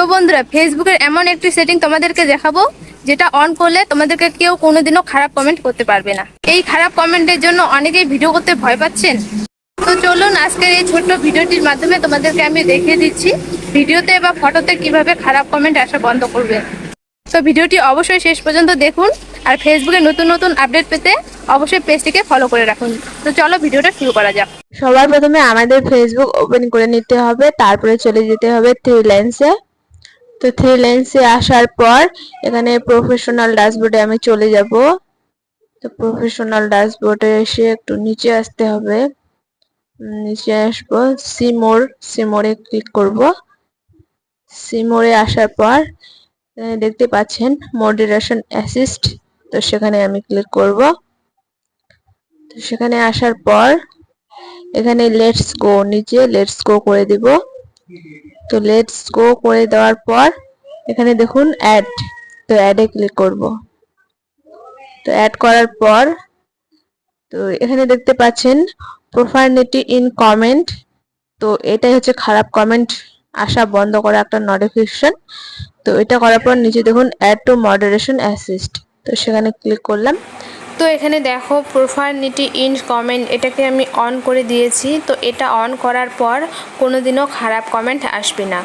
তো বন্ধুরা ফেসবুকের এমন একটি সেটিং তোমাদেরকে দেখাবো, যেটা অন করলে তোমাদেরকে কেউ কোনোদিনও খারাপ কমেন্ট করতে পারবে না। এই খারাপ কমেন্টের জন্য অনেকেই ভিডিও করতে ভয় পাচ্ছেন। তো চলুন, আজকের এই ছোট্ট ভিডিওটির মাধ্যমে তোমাদেরকে আমি দেখিয়ে দিচ্ছি, ভিডিওতে বা ফটোতে কীভাবে খারাপ কমেন্ট আসা বন্ধ করবে। তো ভিডিওটি অবশ্যই শেষ পর্যন্ত দেখুন, আর ফেসবুকে নতুন নতুন আপডেট পেতে অবশ্যই পেজটিকে ফলো করে রাখুন। তো চলো ভিডিওটা শুরু করা যাক। সবার প্রথমে আমাদের ফেসবুক ওপেন করে নিতে হবে, তারপরে চলে যেতে হবে থ্রি লেন্সে তো থ্রি লেন্সে আসার পর এখানে প্রফেশনাল ড্যাশবোর্ডে আমি চলে যাব। তো প্রফেশনাল ড্যাশবোর্ডে এসে একটু নিচে আসতে হবে। নিচে আসব। সিমোর সিমোরে ক্লিক করব। সিমোরে আসার পর দেখতে পাচ্ছেন মডারেশন অ্যাসিস্ট তো সেখানে আমি ক্লিক করব। তো সেখানে আসার পর, এখানে লেটস গো নিচে লেটস গো করে দিব। তো লেটস গো করে দেওয়ার পর, এখানে দেখুন অ্যাড তো অ্যাডে ক্লিক করব। তো অ্যাড করার পর, তো এখানে দেখতে পাচ্ছেন প্রোফাইনিটি ইন কমেন্ট তো এটাই হচ্ছে খারাপ কমেন্ট আসা বন্ধ করা একটা নোটিফিকেশন তো এটা করার পর নিচে দেখুন অ্যাড টু মডারেশন অ্যাসিস্ট তো সেখানে ক্লিক করলাম। তো এখানে দেখো প্রোফারনিটি ইন কমেন্ট এটাকে আমি অন করে দিয়েছি। তো এটা অন করার পর কোনোদিনও খারাপ কমেন্ট আসবে না।